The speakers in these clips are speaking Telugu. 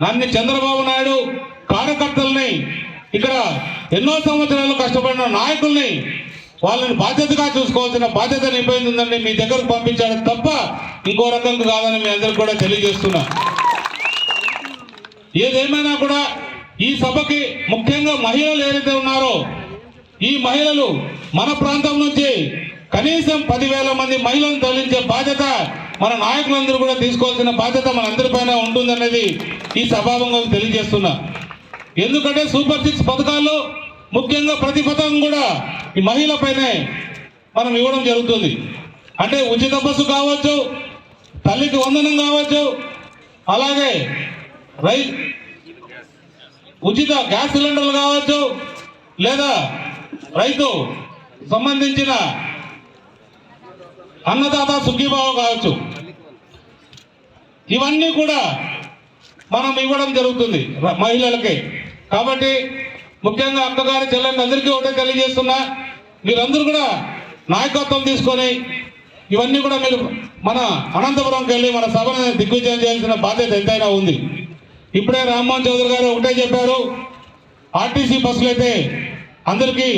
నన్ను చంద్రబాబు నాయుడు కార్యకర్తల్ని ఇక్కడ ఎన్నో సంవత్సరాలు కష్టపడిన నాయకుల్ని వాళ్ళని బాధ్యతగా చూసుకోవాల్సిన బాధ్యత నింపైందని మీ దగ్గరకు పంపించాడు తప్ప ఇంకో రకంగా కాదని మీ అందరికి కూడా తెలియజేస్తున్నా. ఏదేమైనా కూడా ఈ సభకి ముఖ్యంగా మహిళలు ఏదైతే ఉన్నారో ఈ మహిళలు మన ప్రాంతం నుంచి కనీసం పదివేల మంది మహిళలను తరలించే బాధ్యత మన నాయకులందరూ కూడా తీసుకోవాల్సిన బాధ్యత మన అందరిపైన ఉంటుందనేది ఈ సభాభంగం తెలియజేస్తున్నా. ఎందుకంటే సూపర్ సిక్స్ పథకాల్లో ముఖ్యంగా ప్రతి పథకం కూడా ఈ మహిళపైనే మనం ఇవ్వడం జరుగుతుంది. అంటే ఉచిత బస్సు కావచ్చు తల్లికి వందనం కావచ్చు అలాగే రై ఉచిత గ్యాస్ సిలిండర్లు కావచ్చు లేదా రైతు సంబంధించిన అన్నదాత సుఖీభావ కావచ్చు. ఇవన్నీ కూడా మనం ఇవ్వడం జరుగుతుంది మహిళలకి. కాబట్టి ముఖ్యంగా అక్కగారి చెల్లెండి అందరికీ ఒకటే తెలియజేస్తున్నా మీరందరూ కూడా నాయకత్వం తీసుకొని ఇవన్నీ కూడా మీరు మన అనంతపురంకి వెళ్ళి మన సభను దిగ్విజయం చేయాల్సిన బాధ్యత ఎంతైనా ఉంది. ఇప్పుడే రామ్మోహన్ చౌదరి గారు ఒకటే చెప్పారు ఆర్టీసీ బస్సులు అయితే అందరికీ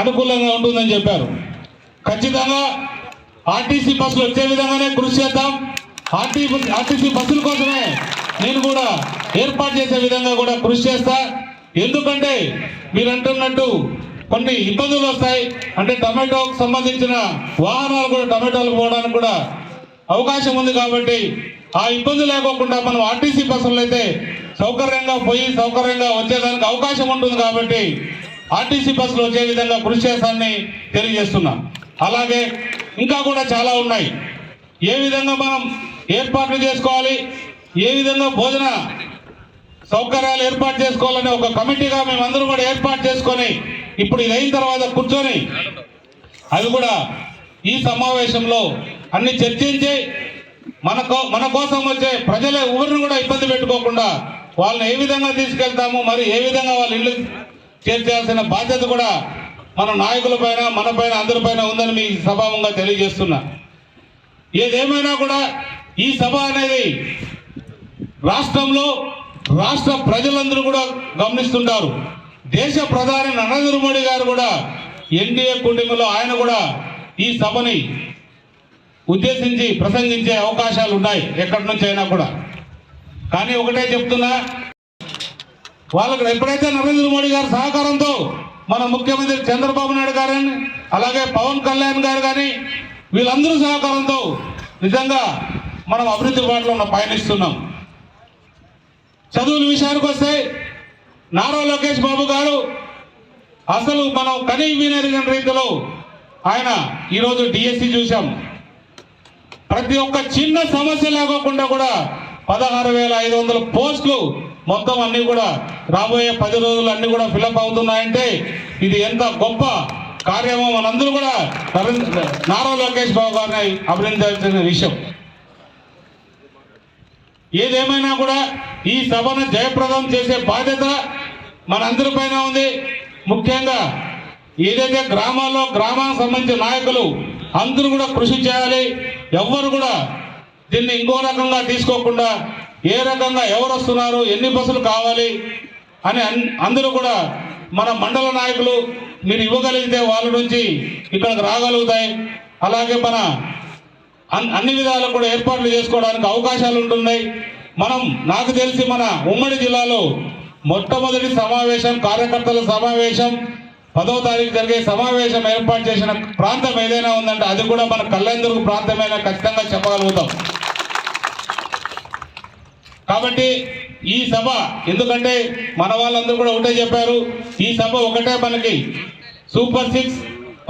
అనుకూలంగా ఉంటుందని చెప్పారు. ఖచ్చితంగా ఆర్టీసీ బస్సులు వచ్చే విధంగానే కృషి చేద్దాం. ఆర్టీ ఆర్టీసీ బస్సుల కోసమే నేను కూడా ఏర్పాటు చేసే విధంగా కూడా కృషి చేస్తా. ఎందుకంటే మీరు అంటున్నట్టు కొన్ని ఇబ్బందులు వస్తాయి. అంటే టమాటోకు సంబంధించిన వాహనాలు కూడా టమాటోలు పోవడానికి కూడా అవకాశం ఉంది కాబట్టి ఆ ఇబ్బంది లేకోకుండా మనం ఆర్టీసీ బస్సులు అయితే సౌకర్యంగా పోయి సౌకర్యంగా వచ్చేదానికి అవకాశం ఉంటుంది కాబట్టి ఆర్టీసీ బస్సులు వచ్చే విధంగా కృషి చేస్తానని తెలియజేస్తున్నా. అలాగే ఇంకా కూడా చాలా ఉన్నాయి. ఏ విధంగా మనం ఏర్పాట్లు చేసుకోవాలి? ఏ విధంగా భోజన సౌకర్యాలు ఏర్పాటు చేసుకోవాలని ఒక కమిటీగా మేమందరం కూడా ఏర్పాటు చేసుకొని ఇప్పుడు ఇది అయిన తర్వాత కూర్చొని అవి కూడా ఈ సమావేశంలో అన్ని చర్చించి మన మన కోసం వచ్చే ప్రజల ఊరిని కూడా ఇబ్బంది పెట్టుకోకుండా వాళ్ళని ఏ విధంగా తీసుకెళ్తాము మరి ఏ విధంగా వాళ్ళ ఇల్లు చేర్చాల్సిన బాధ్యత కూడా మన నాయకుల పైన మన పైన అందరిపైన ఉందని మీ సభావంగా తెలియజేస్తున్నా. ఏదేమైనా కూడా ఈ సభ అనేది రాష్ట్రంలో రాష్ట్ర ప్రజలందరూ కూడా గమనిస్తుంటారు. దేశ ప్రధాని నరేంద్ర మోడీ గారు కూడా ఎన్డీఏ కుటుంబంలో ఆయన కూడా ఈ సభని ఉద్దేశించి ప్రసంగించే అవకాశాలు ఉన్నాయి ఎక్కడి నుంచి అయినా కూడా. కానీ ఒకటే చెప్తున్నా వాళ్ళకు ఎప్పుడైతే నరేంద్ర మోడీ గారి సహకారంతో మన ముఖ్యమంత్రి చంద్రబాబు నాయుడు గారని అలాగే పవన్ కళ్యాణ్ గారు కానీ వీళ్ళందరూ సహకారంతో నిజంగా మనం అభివృద్ధి బాటలో ఉన్న పయనిస్తున్నాం. చదువుల విషయానికి వస్తే నారా లోకేష్ బాబు గారు అసలు మనం కనీ వినరిగిన రీతిలో ఆయన ఈరోజు డిఎస్సి చూసాం ప్రతి ఒక్క చిన్న సమస్య లేకోకుండా కూడా పదహారు వేల ఐదు వందల పోస్టులు మొత్తం అన్ని కూడా రాబోయే పది రోజులు అన్ని కూడా ఫిలప్ అవుతున్నాయంటే ఇది ఎంత గొప్ప కార్యమో మనందరూ కూడా నారా లోకేష్ బాబు గారిని అభినందించాల్సిన విషయం. ఏదేమైనా కూడా ఈ సభను జయప్రదం చేసే బాధ్యత మనందరిపైన ఉంది. ముఖ్యంగా ఏదైతే గ్రామాల్లో గ్రామానికి సంబంధించిన నాయకులు అందరూ కూడా కృషి చేయాలి. ఎవ్వరు కూడా దీన్ని ఇంకో రకంగా తీసుకోకుండా ఏ రకంగా ఎవరు వస్తున్నారు ఎన్ని బస్సులు కావాలి అని అన్- అందరూ కూడా మన మండల నాయకులు మీరు ఇవ్వగలిగితే వాళ్ళ నుంచి ఇక్కడికి రాగలుగుతాయి. అలాగే మన అన్ని విధాలు కూడా ఏర్పాట్లు చేసుకోవడానికి అవకాశాలు ఉంటున్నాయి. మనం నాకు తెలిసి మన ఉమ్మడి జిల్లాలో మొట్టమొదటి సమావేశం కార్యకర్తల సమావేశం పదో తారీఖు జరిగే సమావేశం ఏర్పాటు చేసిన ప్రాంతం ఏదైనా ఉందంటే అది కూడా మన కళ్యాణదుర్గ ప్రాంతమైనా ఖచ్చితంగా చెప్పగలుగుతాం. కాబట్టి ఈ సభ ఎందుకంటే మన వాళ్ళందరూ కూడా ఒకటే చెప్పారు ఈ సభ ఒకటే మనకి. సూపర్ సిక్స్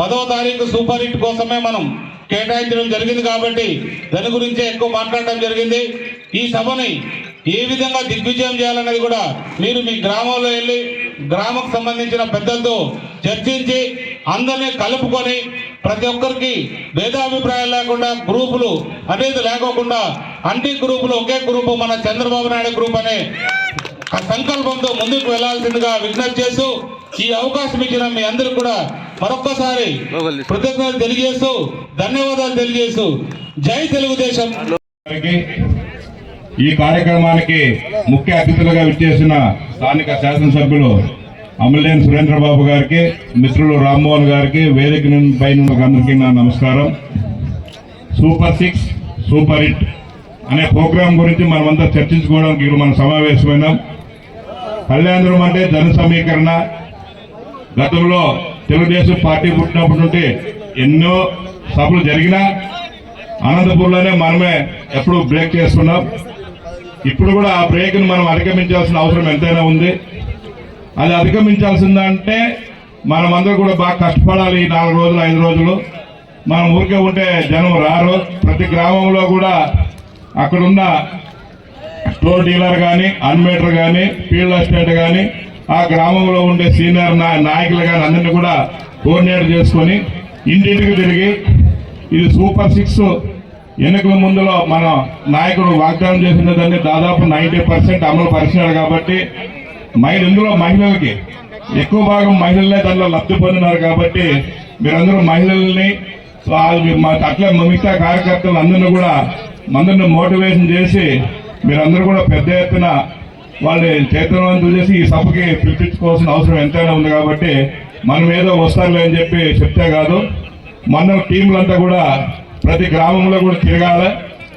పదవ తారీఖు సూపర్ హిట్ కోసమే మనం కేటాయించడం జరిగింది కాబట్టి దాని గురించే ఎక్కువ మాట్లాడడం జరిగింది. ఈ సభని ఏ విధంగా దిగ్విజయం చేయాలనేది కూడా మీరు మీ గ్రామంలో వెళ్ళి గ్రామకు సంబంధించిన పెద్దలతో చర్చించి అందరినీ కలుపుకొని ప్రతి ఒక్కరికి భేదాభిప్రాయాలు లేకుండా గ్రూపులు అనేది లేకోకుండా అన్ని గ్రూపులు ఒకే గ్రూపు మన చంద్రబాబు నాయుడు గ్రూప్ అనే ఆ సంకల్పంతో ముందుకు వెళ్ళాల్సిందిగా విజ్ఞప్తి చేస్తూ ఈ అవకాశం ఇచ్చిన మీ అందరికి కూడా మరొక్కసారి కృతజ్ఞతలు తెలియజేస్తూ ధన్యవాదాలు తెలియజేస్తూ జై తెలుగుదేశం. గారికి ఈ కార్యక్రమానికి ముఖ్య అతిథులుగా విచ్చేసిన స్థానిక శాసనసభ్యులు అమలేని సురేంద్రబాబు గారికి మిత్రులు రామ్మోహన్ గారికి వేదిక పైన అందరికీ నా నమస్కారం. సూపర్ సిక్స్ సూపర్ హిట్ అనే ప్రోగ్రాం గురించి మనమంతా చర్చించుకోవడానికి ఇప్పుడు మనం సమావేశమైనాం. కళ్యాణం అంటే జన సమీకరణ. గతంలో తెలుగుదేశం పార్టీ పుట్టినప్పటి నుండి ఎన్నో సభలు జరిగినా అనంతపూర్లోనే మనమే ఎప్పుడు బ్రేక్ చేస్తున్నాం ఇప్పుడు కూడా ఆ బ్రేక్ను మనం అధిగమించాల్సిన అవసరం ఎంతైనా ఉంది. అది అధిగమించాల్సిందంటే మనమందరూ కూడా బాగా కష్టపడాలి ఈ నాలుగు రోజులు ఐదు రోజులు. మనం ఊరికే ఉంటే జనం రారు. ప్రతి గ్రామంలో కూడా అక్కడున్న స్టోర్ డీలర్ కానీ అన్మీటర్ కానీ ఫీల్డ్ అసిస్టెంట్ కానీ ఆ గ్రామంలో ఉండే సీనియర్ నాయకులు కానీ అందరినీ కూడా కోఆర్డినేట్ చేసుకొని ఇంటింటికి తిరిగి ఇది సూపర్ సిక్స్ ఎన్నికల ముందులో మన నాయకుడు వాగ్దానం చేసిన దాన్ని దాదాపు నైంటీ పర్సెంట్ అమలు పరిచినాడు కాబట్టి మహిళ ఇందులో మహిళలకి ఎక్కువ భాగం మహిళలే దానిలో లబ్ధి పొందినారు కాబట్టి మీరందరూ మహిళల్ని సో మా- మిగతా కార్యకర్తలు అందరినీ కూడా అందరిని మోటివేషన్ చేసి మీరందరూ కూడా పెద్ద ఎత్తున వాళ్ళని చైతన్యవంతులు చూసేసి ఈ సభకి పిలిపించుకోవాల్సిన అవసరం ఎంతైనా ఉంది కాబట్టి మనం ఏదో వస్తారులే అని చెప్పి చెప్తే కాదు. మన టీంలంతా కూడా ప్రతి గ్రామంలో కూడా తిరగాలి.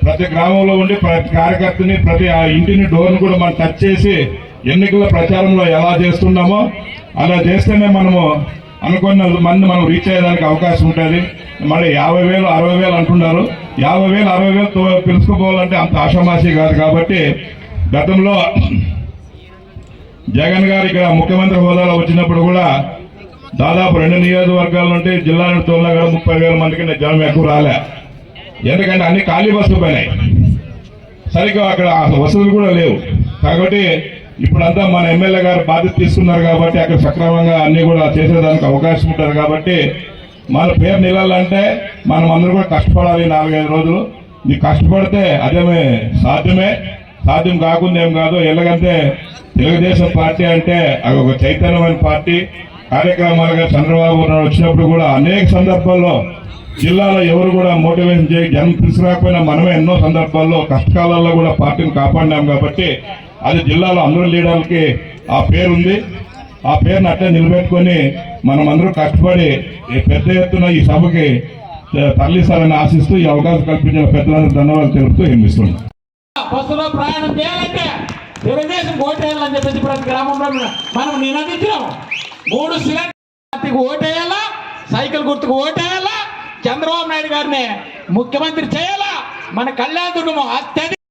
ప్రతి గ్రామంలో ఉండి ప్రతి కార్యకర్తని ప్రతి ఆ ఇంటిని డోర్ను కూడా మనం టచ్ చేసి ఎన్నికల ప్రచారంలో ఎలా చేస్తున్నామో అలా చేస్తేనే మనము అనుకున్న మంది మనం రీచ్ అయ్యేదానికి అవకాశం ఉంటుంది. మళ్ళీ యాభై వేలు అరవై వేలు అంటున్నారు. యాభై వేలు అరవై వేలు తో- పిలుచుకుపోవాలంటే అంత ఆషామాషి కాదు కాబట్టి గతంలో జగన్ గారు ఇక్కడ ముఖ్యమంత్రి హోదాలో వచ్చినప్పుడు కూడా దాదాపు రెండు నియోజకవర్గాల నుండి జిల్లా తోలినా కూడా ముప్పై వేల మందికి జనం ఎక్కువ రాలే. ఎందుకంటే అన్ని ఖాళీ బస్సులు పోయినాయి. సరిగ్గా అక్కడ వసతులు కూడా లేవు. కాబట్టి ఇప్పుడంతా మన ఎమ్మెల్యే గారు బాధ్యత తీసుకున్నారు కాబట్టి అక్కడ సక్రమంగా అన్ని కూడా చేసేదానికి అవకాశం ఉంటుంది కాబట్టి మన పేరు నిలాలంటే మనం అందరూ కూడా కష్టపడాలి నాలుగైదు రోజులు. ఇది కష్టపడితే అదేమే సాధ్యమే. సాధ్యం కాకుండా ఏం కాదు ఎలాగంటే తెలుగుదేశం పార్టీ అంటే అది ఒక చైతన్యమైన పార్టీ. కార్యక్రమాలుగా చంద్రబాబు నాయుడు వచ్చినప్పుడు కూడా అనేక సందర్భాల్లో జిల్లాలో ఎవరు కూడా మోటివేషన్ చేయ జనం తీసుకురాకపోయినా మనమే ఎన్నో సందర్భాల్లో కష్టకాలాల్లో కూడా పార్టీని కాపాడినాం కాబట్టి అది జిల్లాలో అందరూ లీడర్లకి ఆ పేరు ఉంది. ఆ పేరుని అట్లే నిలబెట్టుకొని మనం అందరూ కష్టపడి ఈ పెద్ద ఎత్తున ఈ సభకి తరలిస్తారని ఆశిస్తూ ఈ అవకాశం కల్పించిన పెద్దలందరూ ధన్యవాదాలు తెలుపుతూ ఏమిస్తున్నాం బస్సులో ప్రయాణం చేయాలంటే తెలుగుదేశం ఓటేయాలని చెప్పేసి ప్రతి గ్రామంలో మనం నినదించాం మూడు సిలిండర్ ఓటేయాలా? సైకిల్ గుర్తుకు ఓటేయాలా? చంద్రబాబు నాయుడు గారిని ముఖ్యమంత్రి చేయాలా? మన కళ్యాణ దుర్గం అత్యధిక